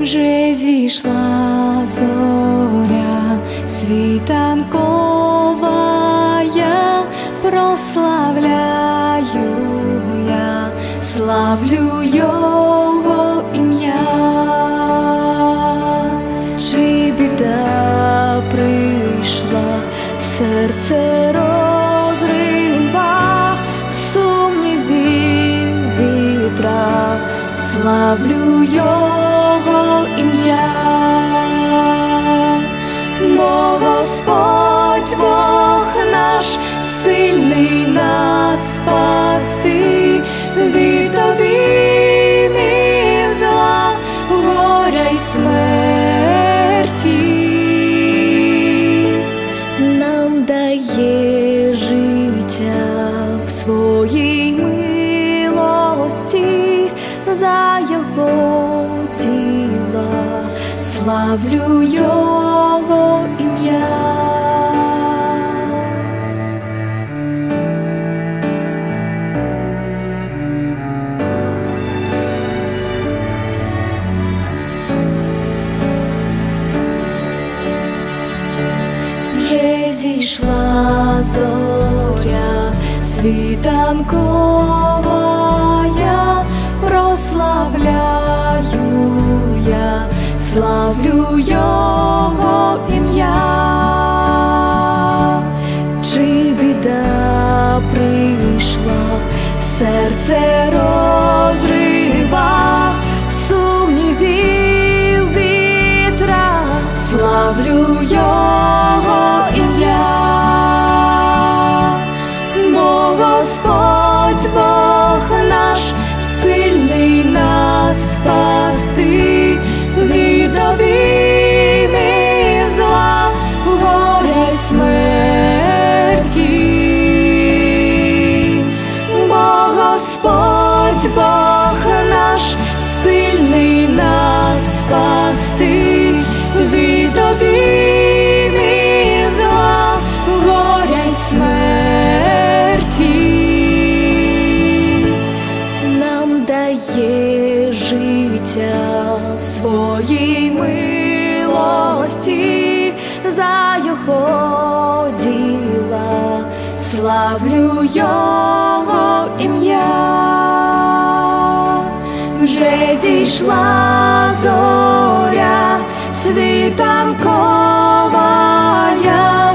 вже зійшла зоря, світанкова славлю його ім'я, чи біда прийшла, серце розрива, сумнівів вітра, славлю його ім'я, бо Господь Бог наш сильний нас спасти милості за його діла, славлю його ім'я. вже зійшла зоря, світанкова я прославляю я, славлю його ім'я, чи біда прийшла, серце розрива, сумнівів вітра, славлю його своїй милості за його діла, славлю його ім'я. Вже зійшла зоря, світанкова я